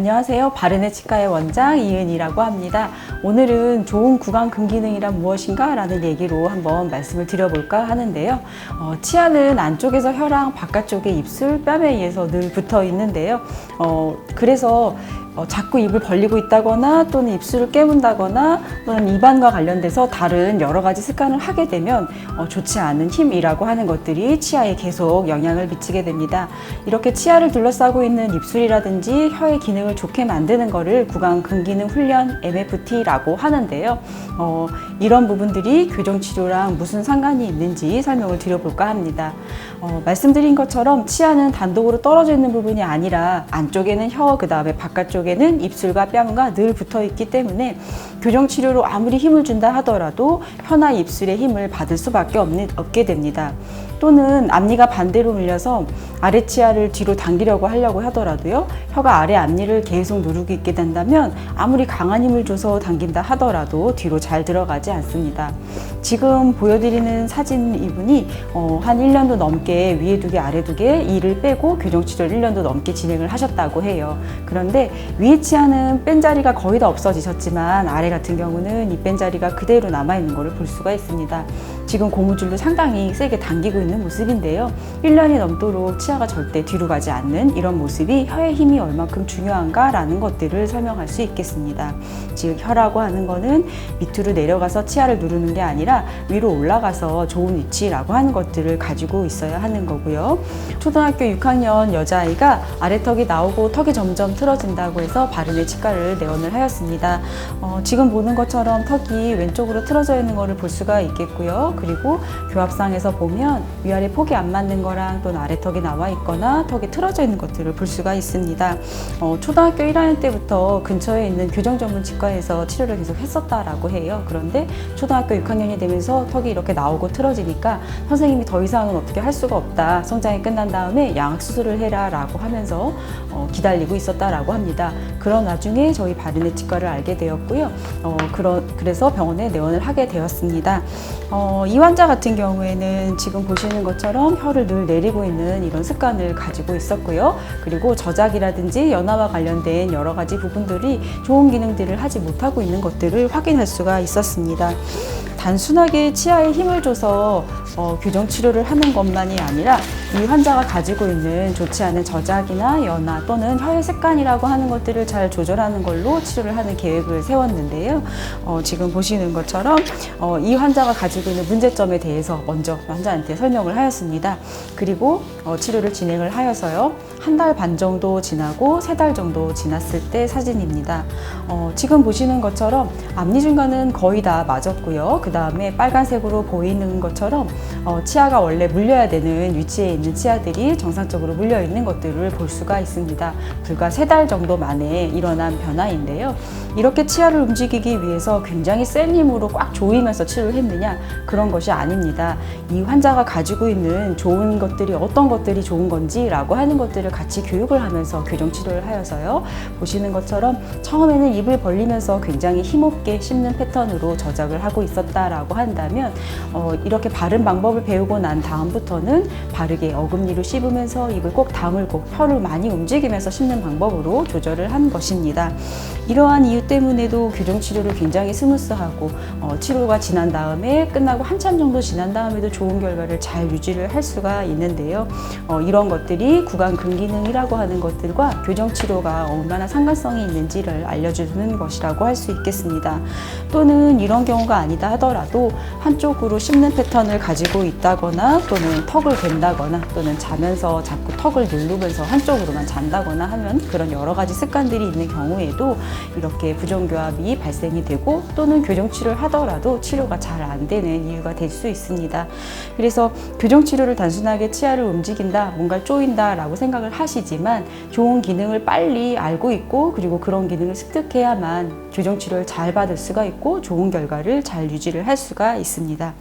안녕하세요. 바른의 치과의 원장 이은이라고 합니다. 오늘은 좋은 구강 근기능이란 무엇인가 라는 얘기로 한번 말씀을 드려볼까 하는데요. 어, 치아는 안쪽에서 혈랑, 바깥쪽에 입술, 뺨에 의해서 늘 붙어 있는데요. 어, 그래서 어, 자꾸 입을 벌리고 있다거나 또는 입술을 깨문다거나 또는 입안과 관련돼서 다른 여러 가지 습관을 하게 되면 어, 좋지 않은 힘이라고 하는 것들이 치아에 계속 영향을 미치게 됩니다. 이렇게 치아를 둘러싸고 있는 입술이라든지 혀의 기능을 좋게 만드는 것을 구강 근기능 훈련 MFT라고 하는데요. 어, 이런 부분들이 교정 치료랑 무슨 상관이 있는지 설명을 드려볼까 합니다. 어, 말씀드린 것처럼 치아는 단독으로 떨어져 있는 부분이 아니라 안쪽에는 혀, 그 다음에 바깥쪽에는 입술과 뺨과 늘 붙어 있기 때문에 교정 치료로 아무리 힘을 준다 하더라도 혀나 입술에 힘을 받을 수밖에 없는, 없게 됩니다. 또는 앞니가 반대로 밀려서 아래 치아를 뒤로 당기려고 하려고 하더라도요. 혀가 아래 앞니를 계속 누르고 있게 된다면 아무리 강한 힘을 줘서 당긴다 하더라도 뒤로 잘 들어가지 않습니다. 지금 보여드리는 사진 이분이 어, 한 1년도 넘게 위에 두 개 아래 두 개 이를 빼고 교정 치료를 1년도 넘게 진행을 하셨다고 해요. 그런데 위에 치아는 뺀 자리가 거의 다 없어지셨지만 아래 같은 경우는 이 뺀 자리가 그대로 남아 있는 것을 볼 수가 있습니다. 지금 고무줄로 상당히 세게 당기고 있는 모습인데요. 1년이 넘도록 치아가 절대 뒤로 가지 않는 이런 모습이 혀의 힘이 얼만큼 중요한가라는 것들을 설명할 수 있겠습니다. 즉 혀라고 하는 거는 밑으로 내려가서 치아를 누르는 게 아니라 위로 올라가서 좋은 위치라고 하는 것들을 가지고 있어야 하는 거고요. 초등학교 6학년 여자아이가 아래턱이 나오고 턱이 점점 틀어진다고 해서 바른의 치과를 내원을 하였습니다. 어, 지금 보는 것처럼 턱이 왼쪽으로 틀어져 있는 것을 볼 수가 있겠고요. 그리고 교합상에서 보면 위아래 폭이 안 맞는 거랑 또는 아래 턱이 나와 있거나 턱이 틀어져 있는 것들을 볼 수가 있습니다. 어, 초등학교 1학년 때부터 근처에 있는 교정 전문 치과에서 치료를 계속 했었다라고 해요. 그런데 초등학교 6학년이 되면서 턱이 이렇게 나오고 틀어지니까 선생님이 더 이상은 어떻게 할 수가 없다. 성장이 끝난 다음에 양악 수술을 해라라고 하면서 어, 기다리고 있었다라고 합니다. 그런 와중에 저희 바르네 치과를 알게 되었고요. 어, 그러, 그래서 병원에 내원을 하게 되었습니다. 어, 이 환자 같은 경우에는 지금 보시는 것처럼 혀를 늘 내리고 있는 이런 습관을 가지고 있었고요. 그리고 저작이라든지 연화와 관련된 여러 가지 부분들이 좋은 기능들을 하지 못하고 있는 것들을 확인할 수가 있었습니다. 단순하게 치아에 힘을 줘서 어, 교정 치료를 하는 것만이 아니라 이 환자가 가지고 있는 좋지 않은 저작이나 연화 또는 혀의 습관이라고 하는 것들을 잘 조절하는 걸로 치료를 하는 계획을 세웠는데요. 어, 지금 보시는 것처럼 어, 이 환자가 가지고 있는 문제 점에 대해서 먼저 환자한테 설명을 하였습니다. 그리고 어, 치료를 진행을 하여서요. 한 달 반 정도 지나고 세 달 정도 지났을 때 사진입니다. 어, 지금 보시는 것처럼 앞니 중간은 거의 다 맞았고요. 그 다음에 빨간색으로 보이는 것처럼 어, 치아가 원래 물려야 되는 위치에 있는 치아들이 정상적으로 물려 있는 것들을 볼 수가 있습니다. 불과 세 달 정도 만에 일어난 변화인데요. 이렇게 치아를 움직이기 위해서 굉장히 센 힘으로 꽉 조이면서 치료를 했느냐 그런 것이 아닙니다. 이 환자가 가지고 있는 좋은 것들이 어떤 것들이 좋은 건지라고 하는 것들을 같이 교육을 하면서 교정 치료를 하여서요. 보시는 것처럼 처음에는 입을 벌리면서 굉장히 힘없게 씹는 패턴으로 저작을 하고 있었다라고 한다면 어, 이렇게 바른 방법을 배우고 난 다음부터는 바르게 어금니로 씹으면서 입을 꼭 다물고 혀를 많이 움직이면서 씹는 방법으로 조절을 한 것입니다. 이러한 이유 때문에도 교정 치료를 굉장히 스무스하고 어, 치료가 지난 다음에 끝나고 한참 정도 지난 다음에도 좋은 결과를 잘 유지를 할 수가 있는데요. 어, 이런 것들이 구강 근기능이라고 하는 것들과 교정 치료가 얼마나 상관성이 있는지를 알려주는 것이라고 할 수 있겠습니다. 또는 이런 경우가 아니다 하더라도 한쪽으로 씹는 패턴을 가지고 있다거나 또는 턱을 댄다거나 또는 자면서 자꾸 턱을 누르면서 한쪽으로만 잔다거나 하면 그런 여러 가지 습관들이 있는 경우에도 이렇게 부정교합이 발생이 되고 또는 교정 치료를 하더라도 치료가 잘 안 되는 이유가 될 수 있습니다. 그래서 교정 치료를 단순하게 치아를 움직인다, 뭔가 쪼인다라고 생각을 하시지만 좋은 기능을 빨리 알고 있고 그리고 그런 기능을 습득해야만 교정 치료를 잘 받을 수가 있고 좋은 결과를 잘 유지를 할 수가 있습니다.